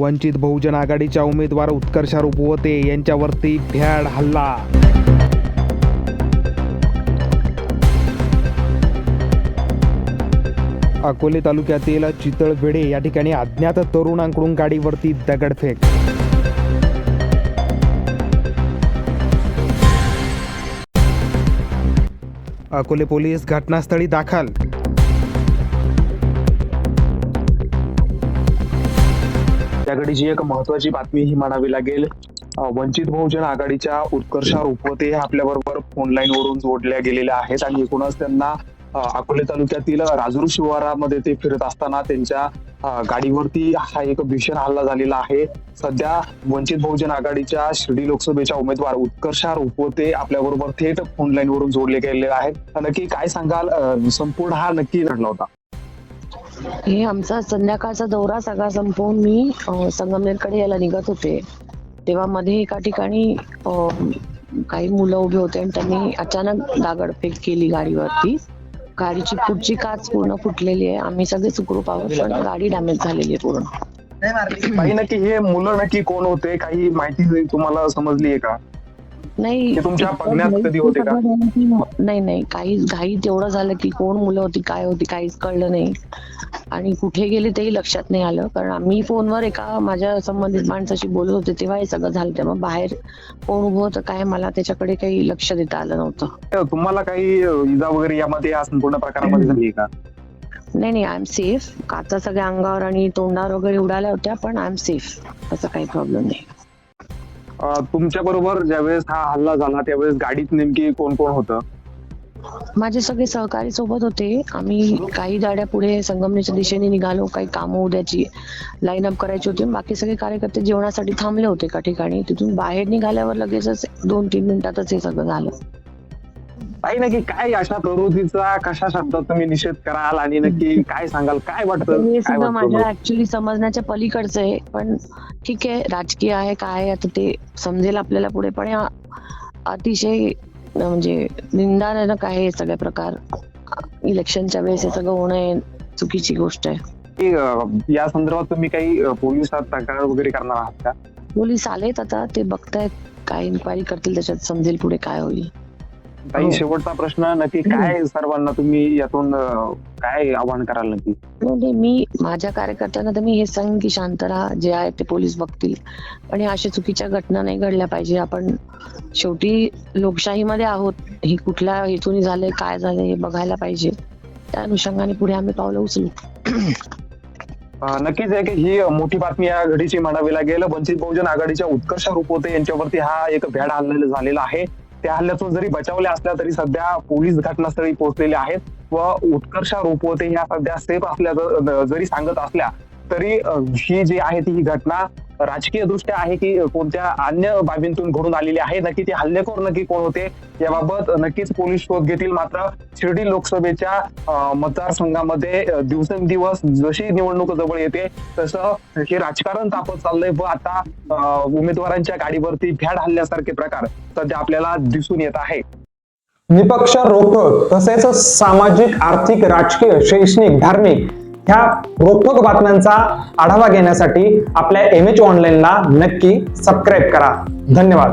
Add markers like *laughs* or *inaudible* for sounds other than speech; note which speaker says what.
Speaker 1: वंचित बहुजन आघाडीच्या उमेदवार उत्कर्षा रुपवते यांच्यावरती भ्याड हल्ला. अकोले तालुक्यातील चितळभेडे या ठिकाणी अज्ञात तरुणांकडून गाडीवरती दगडफेक. अकोले पोलीस घटनास्थळी दाखल.
Speaker 2: त्याकडे एक महत्वाची बातमी ही म्हणावी लागेल वंचित बहुजन आघाडीच्या उत्कर्षा रुपवते हे आपल्या बरोबर फोन लाईन वरून जोडल्या गेलेल्या आहेत आणि एकूणच त्यांना अकोले तालुक्यातील राजूर शिवारामध्ये ते फिरत असताना त्यांच्या गाडीवरती हा एक भीषण हल्ला झालेला आहे. सध्या वंचित बहुजन आघाडीच्या शिर्डी लोकसभेच्या उमेदवार उत्कर्षा रुपवते आपल्या बरोबर थेट फोन लाईन वरून जोडले गेलेले आहेत. नक्की काय सांगाल? संपूर्ण हा नक्की घडला होता.
Speaker 3: हे आमचा संध्याकाळचा दौरा सगळा संपवून मी संगमनेरकडे यायला निघत होते. तेव्हा मध्ये एका ठिकाणी काही मुलं उभे होते आणि त्यांनी अचानक दागडफेक केली गाडीवरती. गाडीची पुढची काच पूर्ण फुटलेली आहे. आम्ही सगळे सुखरूप आहोत पण गाडी डॅमेज झालेली आहे पूर्ण.
Speaker 2: काही नक्की हे मुलं नक्की कोण होते? काही माहिती तुम्हाला समजली आहे का?
Speaker 3: नाही
Speaker 2: ते तुमच्या बघण्यात कधी होते का?
Speaker 3: नाही नाही काही घाई तेवढं झालं की कोण मुलं होती काय होती काहीच कळलं नाही. आणि कुठे गेले तेही लक्षात नाही आलं. कारण आम्ही फोनवर एका माझ्या संबंधित माणसाशी बोलत होते तेव्हा हे सगळं झालं तेव्हा बाहेर कोण उभं होतं काय मला त्याच्याकडे काही लक्ष देता आलं नव्हतं.
Speaker 2: तुम्हाला काही इजा वगैरे यामध्ये या संपूर्ण प्रकारामध्ये झाली का?
Speaker 3: नाही नाही आय एम सेफ काचा सगळ्या अंगावर आणि तोंडावर वगैरे उडाल्या होत्या पण आय एम सेफ असं काही प्रॉब्लेम नाही.
Speaker 2: तुमच्या बरोबर ज्यावेळेस हा हल्ला झाला त्यावेळेस गाडीत नेमकी कोण कोण होतं?
Speaker 3: माझे सगळे सहकारी सोबत होते. आम्ही काही गाड्या पुढे संगमनेच्या दिशेने निघालो काही कामं उद्याची लाईन अप करायची होती. बाकी सगळे कार्यकर्ते जेवणासाठी थांबले होते एका ठिकाणी. तिथून बाहेर निघाल्यावर लगेचच दोन तीन मिनिटातच हे सगळं झालं.
Speaker 2: काही नक्की काय अशा प्रवृत्तीचा कशा शब्दात तुम्ही निषेध कराल आणि नक्की *laughs* काय सांगाल काय वाटतं?
Speaker 3: हे
Speaker 2: काय
Speaker 3: सगळं माझ्या ऍक्च्युली समजण्याच्या पलीकडचं आहे पण ठीक आहे राजकीय आहे काय आहे आता ते समजेल आपल्याला पुढे. पण या अतिशय म्हणजे निंदाजनक आहे हे सगळे प्रकार? इलेक्शनच्या वेळेस हे सगळं होणं हे चुकीची गोष्ट आहे.
Speaker 2: की, अ, या संदर्भात तुम्ही काही अ, पोलिसात तक्रार वगैरे करणार आहात का?
Speaker 3: पोलीस आलेत आता ते बघतायत काय इन्क्वायरी करतील त्याच्यात समजेल पुढे काय होईल.
Speaker 2: काही शेवटचा प्रश्न नक्की काय सर्वांना तुम्ही यातून काय आवाहन कराल नक्की?
Speaker 3: म्हणजे मी माझ्या कार्यकर्त्यांना तर मी हे सांगेन की शांत राहा जे आहे ते पोलीस बघतील. या अशा चुकीच्या घटना नाही घडल्या पाहिजे. आपण शेवटी लोकशाहीमध्ये आहोत. ही कुठल्या हेतून झालंय काय झालंय हे बघायला पाहिजे. त्या अनुषंगाने पुढे आम्ही पावलं उचलू.
Speaker 2: नक्कीच आहे की ही मोठी बातमी या घडीची म्हणावी लागेल. वंचित बहुजन आघाडीच्या उत्कर्ष रुपवते यांच्यावरती हा एक भ्याड हल्ला झालेला आहे. त्या हल्ल्यातून जरी बचावल्या असल्या तरी सध्या पोलीस घटनास्थळी पोहोचलेले आहेत व उत्कर्षा रोपवते या सध्या सेफ असल्या जरी सांगत असल्या तरी ही जी आहे ती ही घटना राजकीय दृष्ट्या आहे की कोणत्या अन्य बाबींतून घडून आलेली आहे नक्की ते हल्लेखोर नक्की कोण होते याबाबत नक्कीच पोलीस शोध घेतील. मात्र शिर्डी लोकसभेच्या मतदारसंघामध्ये दिवसेंदिवस जशी निवडणूक जवळ येते तसं हे राजकारण तापत चाललंय व आता उमेदवारांच्या गाडीवरती भ्याड हल्ल्यासारखे प्रकार सध्या आपल्याला दिसून येत आहे.
Speaker 4: निपक्ष रोखोक तसेच सामाजिक आर्थिक राजकीय शैक्षणिक धार्मिक ह्या रोखोक बातम्यांचा आढावा घेण्यासाठी आपल्या एम एच ऑनलाईनला नक्की सबस्क्राईब करा. धन्यवाद.